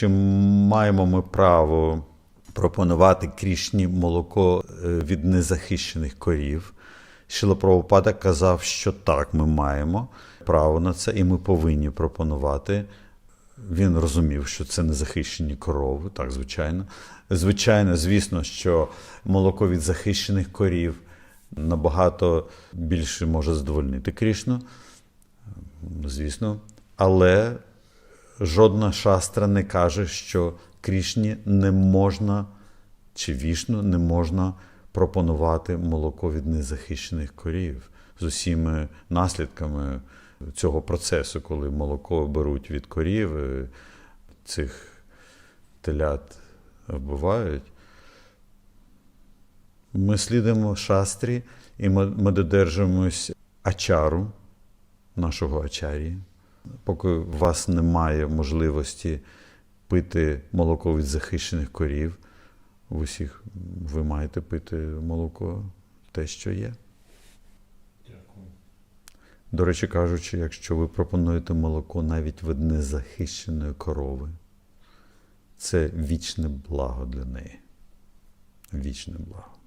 чи маємо ми право пропонувати крішні молоко е, від незахищених корів. Шила Прабхупада казав, що так, ми маємо право на це, і ми повинні пропонувати. Він розумів, що це незахищені корови, так, звичайно. Звичайно, звісно, що молоко від захищених корів набагато більше може задовольнити Крішну, звісно. Але жодна шастра не каже, що Крішні не можна чи вішну не можна пропонувати молоко від незахищених корів з усіма наслідками цього процесу, коли молоко беруть від корів, цих телят вбивають. Ми слідуємо шастрі, і ми додержуємось ачару, нашого ачарії. Поки у вас немає можливості пити молоко від захищених корів, в усіх ви маєте пити молоко те, що є. Дякую. До речі, кажучи, якщо ви пропонуєте молоко навіть від незахищеної корови, це вічне благо для неї. Вічне благо.